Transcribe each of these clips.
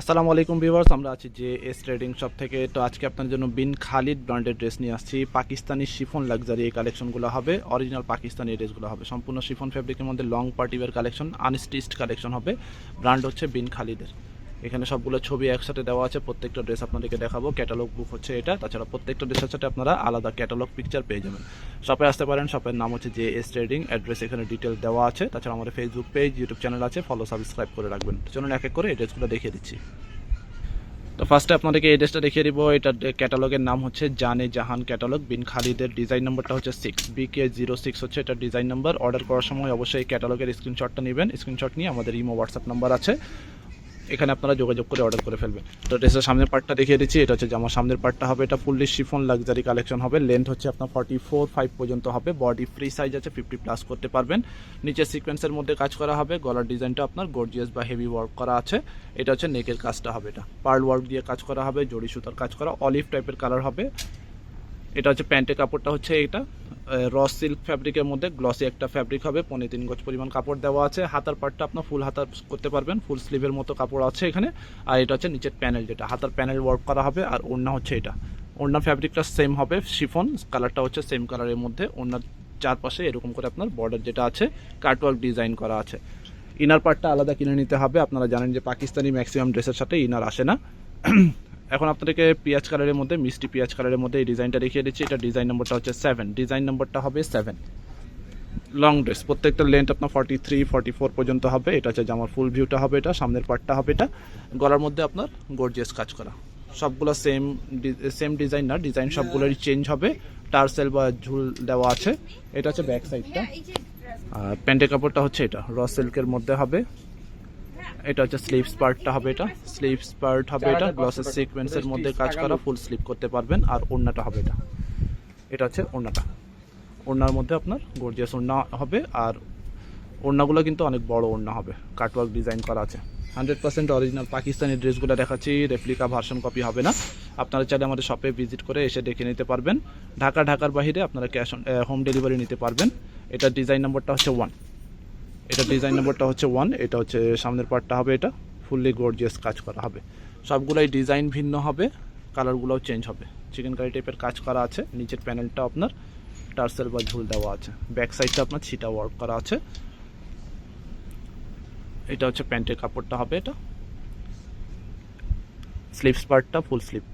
আসসালামু আলাইকুম ভিউয়ার্স, আমরা আছি যে এস ট্রেডিং শপ থেকে। তো আজকে আপনার জন্য বিন খালিদ ব্র্যান্ডের ড্রেস নিয়ে আসছি। পাকিস্তানি শিফন লাক্সারি এই কালেকশনগুলো হবে, অরিজিনাল পাকিস্তানি ড্রেসগুলো হবে। সম্পূর্ণ শিফন ফ্যাব্রিকের মধ্যে long party wear collection unstitched collection হবে। ব্র্যান্ড হচ্ছে বিন খালিদের। এখানে সবগুলো ছবি একসাথে দেওয়া আছে, প্রত্যেকটা ড্রেস আপনাদেরকে দেখাবো। ক্যাটালগ বুক হচ্ছে এটা। তাছাড়া প্রত্যেকটা ড্রেসের সাথে আপনারা আলাদা ক্যাটালগ পিকচার পেয়ে যাবেন। শপে আসতে পারেন শপের নাম হচ্ছে জে এস ট্রেডিং অ্যাড্রেস এখানে ডিটেল দেওয়া আছে। তাছাড়া আমাদের ফেসবুক পেজ ইউটিউব চ্যানেল আছে ফলো সাবস্ক্রাইব করে রাখবেন। চলুন এক এক করে এই ড্রেসগুলো দেখিয়ে দিচ্ছি। তো ফার্স্টে আপনাদেরকে এই ড্রেসটা দেখিয়ে দিব। এটার ক্যাটালগের নাম হচ্ছে জানে জাহান ক্যাটালগ বিন খালিদের ডিজাইন নাম্বারটা হচ্ছে সিক্স বিকে জিরো সিক্স হচ্ছে এটার ডিজাইন নাম্বার অর্ডার করার সময় অবশ্যই ক্যাটালগের স্ক্রিনশটটা নেবেন। স্ক্রিনশট নিয়ে আমাদের ইমো হোয়াটসঅ্যাপ নাম্বার আছে। এখানে আপনারা যোগাযোগ করে অর্ডার করে ফেলবেন। তো ড্রেসের সামনের পার্টটা দেখিয়ে দিচ্ছি। এটা হচ্ছে জামার সামনের পার্টটা হবে। এটা ফুললি শিফন লাক্সারি কালেকশন হবে। লেন্থ হচ্ছে আপনার ফর্টি ফোর ফাইভ পর্যন্ত হবে। বডি ফ্রি সাইজ আছে ফিফটি প্লাস করতে পারবেন। নিচে সিকোয়েন্সের মধ্যে কাজ করা হবে। গলার ডিজাইনটা আপনার গর্জিয়াস বা হেভি ওয়ার্ক করা আছে। এটা হচ্ছে নেকের কাজটা হবে এটা। পার্ল ওয়ার্ক দিয়ে কাজ করা হবে। জড়ি সুতার কাজ করা। অলিভ টাইপের কালার হবে। এটা হচ্ছে প্যান্টের কাপড়টা হচ্ছে এটা। র সিল্ক ফ্যাব্রিকের মধ্যে গ্লসি একটা ফ্যাব্রিক হবে, পনেরো তিন গজ পরিমাণ কাপড় দেওয়া আছে। হাতার পার্টটা আপনার ফুল হাতার করতে পারবেন ফুল স্লিভের মতো কাপড় আছে এখানে। আর এটা হচ্ছে নিচের প্যানেল যেটা, হাতার প্যানেল ওয়ার্ক করা হবে। আর ওড়না হচ্ছে এটা। ওড়না ফ্যাব্রিকটা সেম হবে শিফন কালারটা হচ্ছে সেম কালারের মধ্যে। ওড়নার চারপাশে এরকম করে আপনার বর্ডার যেটা আছে কাটওয়ার্ক ডিজাইন করা আছে। ইনার পার্টটা আলাদা কিনে নিতে হবে। আপনারা জানেন যে পাকিস্তানি ম্যাক্সিমাম ড্রেসের সাথে ইনার আসে না। এখন আপনাদেরকে পেঁয়াজ কালারের মধ্যে, মিষ্টি পেঁয়াজ কালারের মধ্যে এই ডিজাইনটা দেখিয়ে দিচ্ছি। এটা ডিজাইন নম্বরটা হচ্ছে সেভেন ডিজাইন নম্বরটা হবে সেভেন লং ড্রেস প্রত্যেকটা লেন্থ আপনার ফর্টি থ্রি ফর্টি ফোর পর্যন্ত হবে। এটা হচ্ছে জামার ফুল ভিউটা হবে এটা, সামনের পার্টটা হবে এটা। গলার মধ্যে আপনার গর্জিয়াস কাজ করা। সবগুলো সেম সেম ডিজাইন না ডিজাইন সবগুলোরই চেঞ্জ হবে। টার্সেল বা ঝুল দেওয়া আছে। এটা হচ্ছে ব্যাক সাইডটা আর প্যান্টের কাপড়টা হচ্ছে এটা। র সিল্কের মধ্যে হবে। এটা হচ্ছে স্লিভস পার্টটা হবে এটা। স্লিভস পার্ট হবে এটা গ্লসের সিকোয়েন্সের মধ্যে কাজ করা ফুল স্লিভ করতে পারবেন। আর ওড়নাটা হবে এটা। এটা হচ্ছে ওড়নাটা। ওড়নার মধ্যে আপনার গর্জিয়াস ওড়না হবে। আর ওড়নাগুলো কিন্তু অনেক বড় ওড়না হবে। কাটওয়ার্ক ডিজাইন করা আছে। হান্ড্রেড পার্সেন্ট অরিজিনাল পাকিস্তানি ড্রেসগুলো দেখাচ্ছি। রেপ্লিকা ভার্সন কপি হবে না। আপনারা চাইলে আমাদের শপে ভিজিট করে এসে দেখে নিতে পারবেন। ঢাকা ঢাকার বাইরে আপনারা ক্যাশ অন হোম ডেলিভারি নিতে পারবেন। এটার ডিজাইন নম্বরটা হচ্ছে ওয়ান এটা ডিজাইন নম্বরটা হচ্ছে ওয়ান এটা হচ্ছে সামনের পার্টটা হবে এটা ফুললি গর্জিয়াস কাজ করা হবে। সবগুলোই ডিজাইন ভিন্ন হবে কালারগুলোও চেঞ্জ হবে। চিকেন কারি টাইপের কাজ করা আছে, নিচের প্যানেলটা আপনার টার্সেল বা ঝুল দেওয়া আছে। ব্যাক সাইডটা আপনার ছিটা ওয়ার্ক করা আছে। এটা হচ্ছে প্যান্টের কাপড়টা হবে এটা। স্লিভস পার্টটা ফুল স্লিভ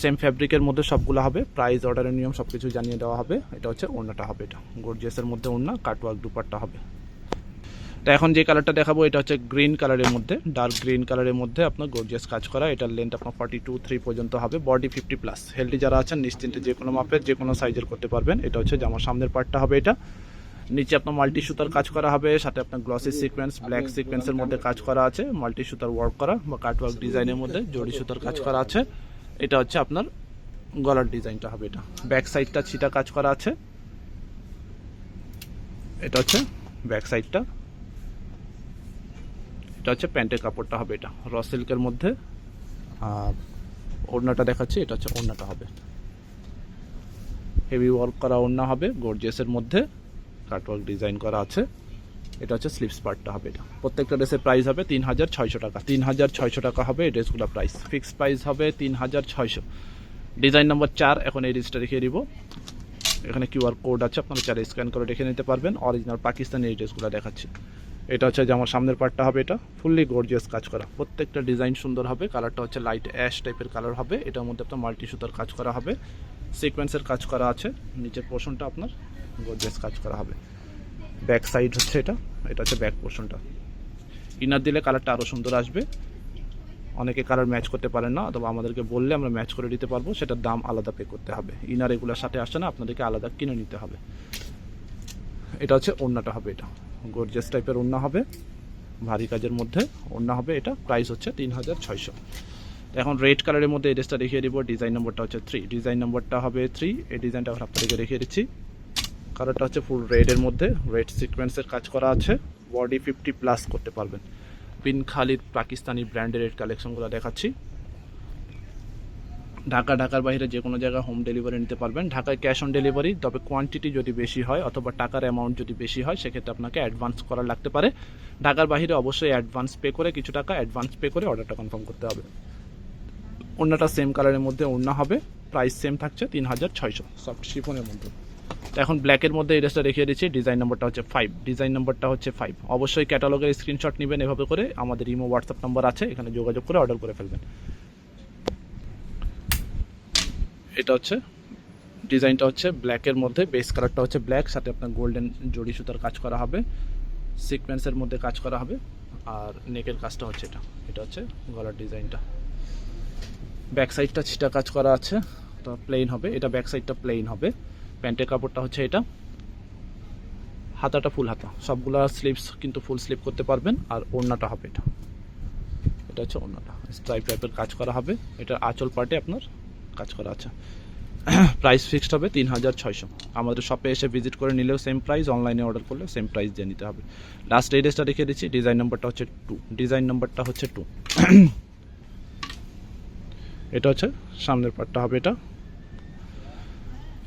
সেম ফ্যাব্রিকের মধ্যে সবগুলো হবে প্রাইস অর্ডারের নিয়ম সব কিছু জানিয়ে দেওয়া হবে। এটা হচ্ছে ওড়নাটা হবে এটা। গর্জিয়াসের মধ্যে ওড়না কাটওয়ার্ক দুপাট্টা হবে। তো এখন যে কালারটা দেখাবো, এটা হচ্ছে গ্রিন কালারের মধ্যে। ডার্ক গ্রিন কালারের মধ্যে আপনার গর্জিয়াস কাজ করা। এটার লেন্থ আপনার ফর্টি টু থ্রি পর্যন্ত হবে। বডি ফিফটি প্লাস হেলদি যারা আছেন, নিশ্চিন্তে যে কোনো মাপের, যে কোনো সাইজের করতে পারবেন। এটা হচ্ছে জামার সামনের পার্টটা হবে এটা। নিচে আপনার মাল্টি সুতার কাজ করা হবে। সাথে আপনার গ্লসি সিকোয়েন্স ব্ল্যাক সিকোয়েন্সের মধ্যে কাজ করা আছে। মাল্টি সুতার ওয়ার্ক করা বা কাটওয়ার্ক ডিজাইনের মধ্যে জড়ি সুতার কাজ করা আছে। এটা হচ্ছে আপনার গলার ডিজাইনটা হবে এটা। ব্যাক সাইডটা ছিটা কাজ করা আছে। এটা হচ্ছে ব্যাক সাইডটা এটা হচ্ছে প্যান্টের কাপড়টা হবে এটা, র সিল্কের মধ্যে। আর ওড়নাটা দেখাচ্ছি, এটা হচ্ছে ওড়নাটা হবে। হেভি ওয়ার্ক করা ওড়না হবে গর্জিয়াসের মধ্যে। কাটওয়ার্ক ডিজাইন করা আছে। এটা হচ্ছে স্লিপস পার্টটা হবে এটা। প্রত্যেকটা ড্রেসের প্রাইস হবে তিন হাজার ছয়শো টাকা। তিন হাজার ছয়শো টাকা হবে এই ড্রেসগুলো প্রাইস ফিক্সড প্রাইস হবে তিন হাজার ছয়শো। ডিজাইন নম্বর চার, এখন এই ড্রেসটা দেখিয়ে দিব। এখানে কিউআর কোড আছে, আপনারা চারে স্ক্যান করে দেখে নিতে পারবেন। অরিজিনাল পাকিস্তানি এই ড্রেসগুলো দেখাচ্ছি। এটা হচ্ছে যে আমার সামনের পার্টটা হবে এটা ফুললি গর্জিয়াস কাজ করা। প্রত্যেকটা ডিজাইন সুন্দর হবে কালারটা হচ্ছে লাইট অ্যাশ টাইপের কালার হবে, এটার মধ্যে আপনার মাল্টি সুতার কাজ করা হবে সিকোয়েন্সের কাজ করা আছে, নিচের পোর্শনটা আপনার গর্জিয়াস কাজ করা হবে। ব্যাক সাইড হচ্ছে এটা এটা হচ্ছে ব্যাক পোর্শনটা ইনার দিলে কালারটা আরও সুন্দর আসবে। অনেকে কালার ম্যাচ করতে পারেন না, অথবা আমাদেরকে বললে আমরা ম্যাচ করে দিতে পারব, সেটার দাম আলাদা পে করতে হবে। ইনার এগুলোর সাথে আসে না, আপনাদেরকে আলাদা কিনে নিতে হবে। এটা হচ্ছে ওড়নাটা হবে এটা। গর্জিয়াস টাইপের ওড়না হবে, ভারী কাজের মধ্যে ওড়না হবে, এটা প্রাইস হচ্ছে তিন হাজার ছয়শো এখন রেড কালারের মধ্যে এড্রেসটা ড্রেসটা দেখিয়ে দিব ডিজাইন নম্বরটা হচ্ছে থ্রি ডিজাইন নম্বরটা হবে থ্রি এই ডিজাইনটা এখন আপনাদেরকে দেখিয়ে দিচ্ছি। কালারটা হচ্ছে ফুল রেডের মধ্যে রেড সিকোয়েন্সের কাজ করা আছে বডি ফিফটি প্লাস করতে পারবেন। বিন খালিদ পাকিস্তানি ব্র্যান্ডের কালেকশনগুলো দেখাচ্ছি। ঢাকা, ঢাকার বাইরে যে কোনো জায়গায় হোম ডেলিভারি নিতে পারবেন। ঢাকায় ক্যাশ অন ডেলিভারি তবে কোয়ান্টিটি যদি বেশি হয় অথবা টাকার অ্যামাউন্ট যদি বেশি হয়, সেক্ষেত্রে আপনাকে অ্যাডভান্স করা লাগতে পারে। ঢাকার বাইরে অবশ্যই অ্যাডভান্স পে করে কিছু টাকা অ্যাডভান্স পে করে অর্ডারটা কনফার্ম করতে হবে। অন্যটা সেম কালারের মধ্যে অন্য হবে। প্রাইস সেম থাকছে তিন হাজার ছয়শো সফট শিফনের মধ্যে। এখন ব্ল্যাকের মধ্যে এই ড্রেসটা দেখিয়ে দিচ্ছি। ডিজাইন নাম্বারটা হচ্ছে ফাইভ ডিজাইন নাম্বারটা হচ্ছে ফাইভ অবশ্যই ক্যাটালগের স্ক্রিনশট নেবেন এভাবে করে। আমাদের ইমো হোয়াটসঅ্যাপ নাম্বার আছে। এখানে যোগাযোগ করে অর্ডার করে ফেলবেন। এটা হচ্ছে ডিজাইনটা হচ্ছে ব্ল্যাকের মধ্যে বেস কালারটা হচ্ছে ব্ল্যাক সাথে আপনার গোল্ডেন জড়ি সুতার কাজ করা হবে সিকোয়েন্সের মধ্যে কাজ করা হবে, আর নেকের কাজটা হচ্ছে এটা। এটা হচ্ছে গলার ডিজাইনটা। ব্যাক সাইডটা ছিটা কাজ করা আছে, তো প্লেন হবে। এটা ব্যাক সাইডটা প্লেন হবে। প্যান্টের কাপড়টা হচ্ছে এটা। হাতাটা ফুল হাতা। সবগুলা স্লিপস কিন্তু ফুল স্লিপ করতে পারবেন, আর ওড়নাটা হবে এটা। এটা হচ্ছে ওড়নাটা। স্ট্রাইপ টাইপের কাজ করা হবে। এটা আঁচল পার্টে আপনার কাজ করা আছে। প্রাইস ফিক্সড হবে তিন হাজার ছয়শো। আমাদের শপে এসে ভিজিট করে নিলেও সেম প্রাইস অনলাইনে অর্ডার করলে সেম প্রাইস দিয়ে নিতে হবে। লাস্ট এই ড্রেসটা রেখে দিচ্ছি ডিজাইন নাম্বারটা হচ্ছে টু ডিজাইন নাম্বারটা হচ্ছে টু এটা হচ্ছে সামনের পার্টটা হবে এটা।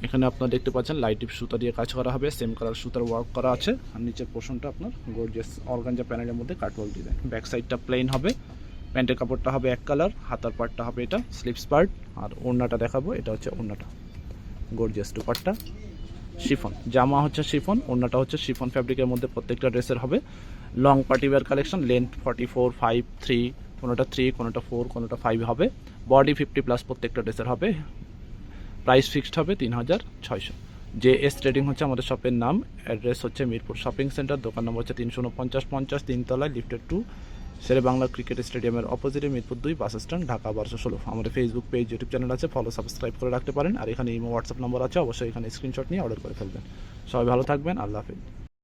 এখানে আপনারা দেখতে পাচ্ছেন লাইট সুতা দিয়ে কাজ করা হবে সেম কালার সুতার ওয়ার্ক করা আছে। আর নিচের পোর্শনটা আপনার গর্জিয়াস অর্গানজা প্যানেলের মধ্যে কাটওয়ার্ক ডিজাইন ব্যাক সাইডটা প্লেন হবে। প্যান্টের কাপড়টা হবে এক কালার, হাতার পার্টটা হবে এটা স্লিপস পার্ট আর ওড়নাটা দেখাবো, এটা হচ্ছে ওড়নাটা গর্জিয়াস দুপাট্টা, শিফন, জামা হচ্ছে শিফন, ওড়নাটা হচ্ছে শিফন ফ্যাব্রিকের মধ্যে প্রত্যেকটা ড্রেসের হবে long party wear collection length forty four five three কোনোটা থ্রি কোনোটা ফোর কোনোটা ফাইভ হবে বডি ফিফটি প্লাস প্রত্যেকটা ড্রেসের হবে প্রাইস ফিক্সড হবে তিন হাজার ছয়শো। যে এস ট্রেডিং হচ্ছে আমাদের শপের নাম অ্যাড্রেস হচ্ছে মিরপুর শপিং সেন্টার দোকান নম্বর হচ্ছে তিনশো উনপঞ্চাশ, পঞ্চাশ, তিনতলায় lifted to Shere Bangla cricket স্টেডিয়ামের অপোজিটে মিরপুর দুই, বাস স্ট্যান্ড, ঢাকা, বারোশো ষোলো। আমাদের ফেসবুক পেজ ইউটিউব চ্যানেল আছে ফলো সাবস্ক্রাইব করে রাখতে পারেন। আর এখানে ইমো হোয়াটসঅ্যাপ নম্বর আছে, অবশ্যই এখানে স্ক্রিনশট নিয়ে অর্ডার করে ফেলবেন। সবাই ভালো থাকবেন, আল্লাহ হাফিজ।